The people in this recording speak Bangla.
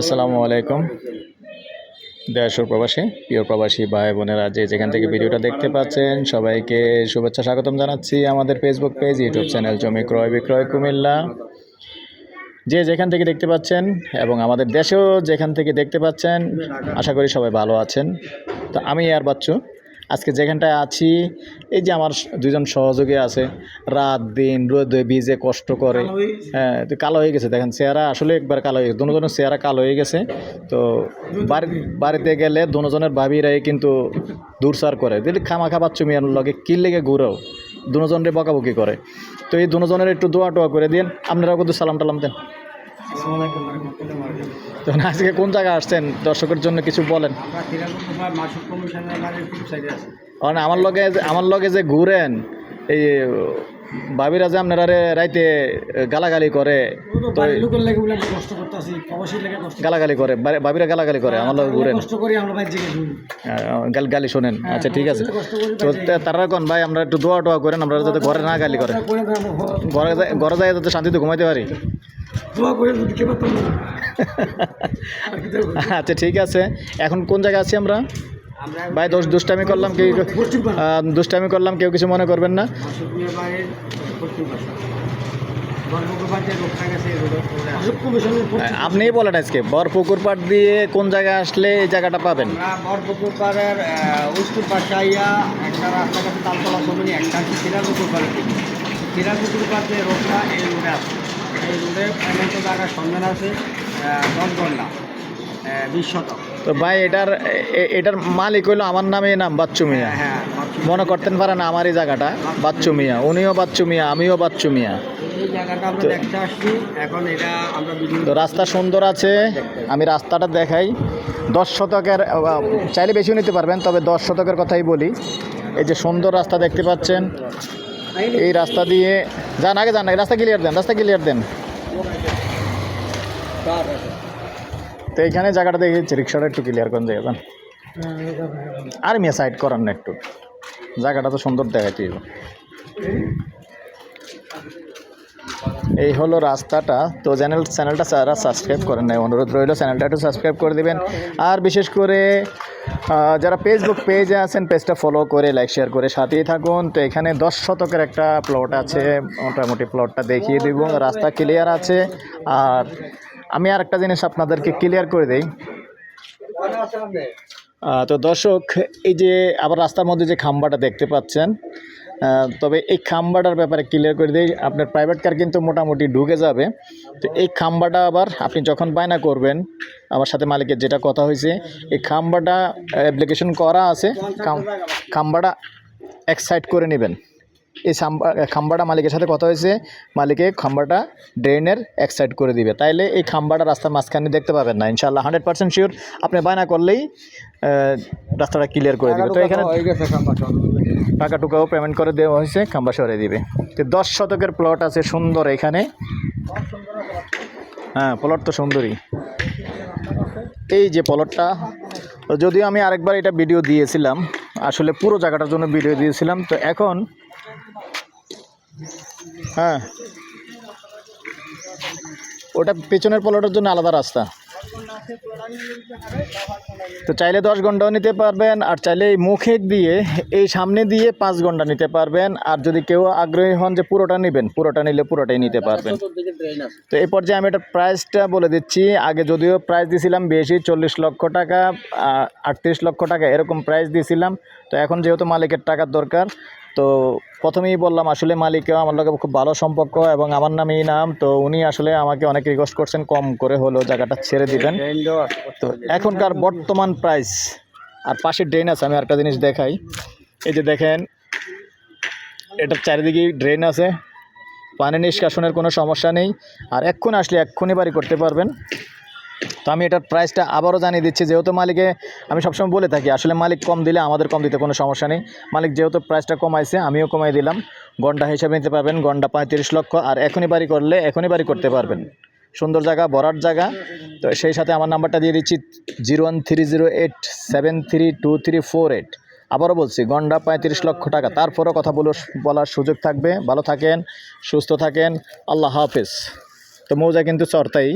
আসসালামু আলাইকুম। দেশ প্রবাসী, প্রিয় প্রবাসী ভাই বোনেরা, যে যেখান থেকে ভিডিওটা দেখতে পাচ্ছেন, সবাইকে শুভেচ্ছা স্বাগতম জানাচ্ছি আমাদের ফেসবুক পেজ ইউটিউব চ্যানেল জমি ক্রয় বিক্রয় কুমিল্লা। যে যেখান থেকে দেখতে পাচ্ছেন এবং আমাদের দেশেও যেখান থেকে দেখতে পাচ্ছেন, আশা করি সবাই ভালো আছেন। তো আমি আর বাচ্চু। আজকে যেখানটায় আছি এই যে আমার দুজন সহযোগী আছে রাত দিন রোদে ভিজে কষ্ট করে। হ্যাঁ তো কালো হয়ে গেছে। দেখেন চেহারা আসলে একবার কালো হয়ে গেছে। দুজনের চেহারা কালো হয়ে গেছে। তো বাড়ি বাড়িতে গেলে দুজনের ভাবিরাই কিন্তু দূরসার করে। যদি খামা খাবার চুমিয়ার লগে কি লেগে ঘুরাও? দুজনের বকাবকি করে। তো এই দুজনের একটু দোয়া টোয়া করে দিন আপনারাও কিন্তু সালাম টালাম দেন তো আজকে কোন জায়গায় আসছেন? দর্শকের জন্য কিছু বলেন। কারণ আমার লগে আমার লগে যে ঘুরেন এই ভাবিরা যে আপনারা রে রাইতে গালাগালি করে গালাগালি করে ভাবিরা গালাগালি করে আমার লগে ঘুরেন। গাল গালি শোনেন। আচ্ছা ঠিক আছে। তো তারা কোন ভাই আমরা একটু দোয়া টোয়া করেন আমরা যাতে ঘরে না গালি করে। ঘর- ঘরে যাই যাতে শান্তিতে ঘুমাইতে পারি। দোয়া করে আচ্ছা ঠিক আছে। এখন কোন জায়গায় আছি আমরা? ভাই, দোষ দুষ্টামি করলাম কেউ দুষ্টামি করলাম, কেউ কিছু মনে করবেন না। আপনিই বলেন আজকে বরপুকুর পাট দিয়ে কোন জায়গায় আসলে এই জায়গাটা পাবেন? বরপুকুর পাড়ের রোডটা এই রোডে আছে। এই রোডে সন্ধান আছে। দশ ঘণ্টা বিশ শতক। তো ভাই এটার এটার মালিক হইল আমার নামে নাম বাচ্চু মিয়া। হ্যাঁ মনে করতেন পারেন আমার এই জায়গাটা বাচ্চু মিয়া। উনিও বাচ্চু মিয়া আমিও বাচ্চু মিয়া। এই তো রাস্তা সুন্দর আছে আমি রাস্তাটা দেখাই। দশ শতকের চাইলে বেশিও নিতে পারবেন তবে দশ শতকের কথাই বলি। এই যে সুন্দর রাস্তা দেখতে পাচ্ছেন। এই রাস্তা দিয়ে যান আগে যান আগে রাস্তা ক্লিয়ার দেন রাস্তা ক্লিয়ার দেন। তো এইখানে জায়গাটা দেখেছি রিক্সাটা একটু ক্লিয়ার যায় যান। আর মিয়া সাইড করান না একটু। জায়গাটা তো সুন্দর হইব। এই হলো রাস্তাটা। তো চ্যানেল চ্যানেলটা যারা সাবস্ক্রাইব করেন নাই, অনুরোধ রইল চ্যানেলটা একটু সাবস্ক্রাইব করে দেবেন। আর বিশেষ করে যারা ফেসবুক পেজে আছেন পেজটা ফলো করে লাইক শেয়ার করে সাথেই থাকুন। তো এখানে দশ শতকের একটা প্লট আছে। মোটামুটি প্লটটা দেখিয়ে দিব। রাস্তা ক্লিয়ার আছে। আর আমি আর একটা জিনিস আপনাদেরকে ক্লিয়ার করে দিই। তো দর্শক, এই যে আবার রাস্তার মধ্যে যে খাম্বাটা দেখতে পাচ্ছেন তবে এই খাম্বাটার ব্যাপারে ক্লিয়ার করে দিই, আপনার প্রাইভেট কার কিন্তু মোটামুটি ঢুকে যাবে। তো এই খাম্বাটা আবার আপনি যখন বায়না করবেন, আমার সাথে মালিকের যেটা কথা হয়েছে, এই খাম্বাটা অ্যাপ্লিকেশন করা আছে, খাম- খাম্বাটা এক সাইড করে নেবেন। এই সাম্বা খাম্বাটা মালিকের সাথে কথা হয়েছে। মালিকে খাম্বাটা ড্রেনের এক সাইড করে দিবে। তাইলে এই খাম্বাটা রাস্তার মাঝখানে দেখতে পাবেন না। ইনশাল্লাহ হান্ড্রেড পার্সেন্ট শিওর আপনি বায়না করলেই রাস্তাটা ক্লিয়ার করে দেবে। তো এখানে। টাকা টুকাও পেমেন্ট করে দেওয়া হয়েছে খাম্বা সরে দিবে। তো দশ শতকের প্লট আছে সুন্দর এখানে। হ্যাঁ প্লট তো সুন্দরই। এই যে প্লটটা যদিও আমি আরেকবার এটা ভিডিও দিয়েছিলাম আসলে পুরো জায়গাটার জন্য ভিডিও দিয়েছিলাম। তো এখন হ্যাঁ। ওটা পেছনের প্লটের জন্য আলাদা রাস্তা। তো চাইলে দশ ঘন্টাও নিতে পারবেন, আর চাইলে এই মুখে দিয়ে, এই সামনে দিয়ে পাঁচ ঘণ্টা নিতে পারবেন, আর যদি কেউ আগ্রহী হন যে পুরোটা নেবেন, পুরোটা নিলে পুরোটাই নিতে পারবেন। তো এই পর্যায়ে আমি এটা প্রাইসটা বলে দিচ্ছি। আগে যদিও প্রাইস দিয়েছিলাম বেশি, চল্লিশ লক্ষ টাকা আটত্রিশ লক্ষ টাকা, এরকম প্রাইস দিয়েছিলাম তো এখন যেহেতু মালিকের টাকার দরকার তো প্রথমেই বললাম, আসলে মালিকও আমার লগে খুব ভালো সম্পর্ক এবং আমার নামেই নাম, তো উনি আসলে আমাকে অনেক রিকোয়েস্ট করছেন, কম করে হলেও জায়গাটা ছেড়ে দিবেন। তো এখনকার বর্তমান প্রাইস আর পাশে ড্রেন আছে, আমি একটা জিনিস দেখাই। এই যে দেখেন, এটার চারিদিকেই ড্রেন আছে, পানি নিষ্কাশনের কোনো সমস্যা নেই, আর এক্ষুনি আসলে এক্ষুনি বাড়ি করতে পারবেন। তো আমি এটার প্রাইসটা আবারও জানিয়ে দিচ্ছি। যেহেতু মালিকে আমি সবসময় বলে থাকি, আসলে মালিক কম দিলে আমাদের কম দিতে কোনো সমস্যা নেই। মালিক যেহেতু প্রাইসটা কমাইছে, আমিও কমাই দিলাম। গন্ডা হিসাবে নিতে পারবেন গন্ডা পঁয়ত্রিশ লক্ষ, আর এখনই বাড়ি করলে এখনই বাড়ি করতে পারবেন। সুন্দর জায়গা বরার জায়গা। তো সেই সাথে আমার নাম্বারটা দিয়ে দিচ্ছি, zero one three zero eight seven three two three four eight. আবারও বলছি গন্ডা পঁয়ত্রিশ লক্ষ টাকা। তারপরও কথা বলো, বলার সুযোগ থাকবে। ভালো থাকেন, সুস্থ থাকেন। আল্লাহ হাফিজ। তো মৌজা কিন্তু চর্তাই।